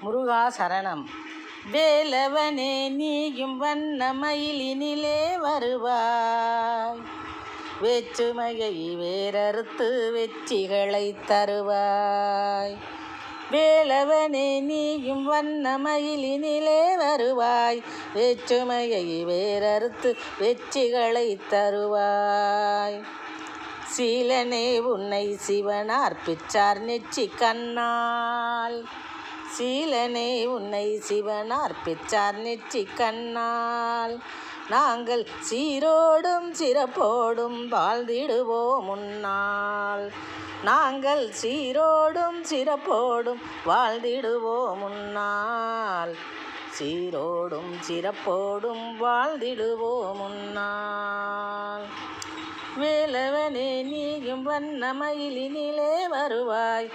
முருகா சரணம். வேலவனே நீயும் வண்ண மயிலினிலே வருவாய். வேற்றுமையை வேறறுத்து வெற்றிகளை தருவாய். வேலவனே நீயும் வண்ண மயிலினிலே வருவாய். வேற்றுமையை வேறறுத்து வெற்றிகளை தருவாய். சீலனே உன்னை சிவனார் பிச்சார் நெச்சி கண்ணால். சீலனை உன்னை சிவனார் பிச்சார் நெற்றி கண்ணால். நாங்கள் சீரோடும் சிறப்போடும் வாழ்ந்திடுவோம் முன்னால் நாங்கள் சீரோடும் சிறப்போடும் வாழ்ந்திடுவோம் முன்னால் சீரோடும் சிறப்போடும் வாழ்ந்திடுவோம் முன்னால் வேலவனே நீயும் வண்ண மயிலினிலே வருவாய்.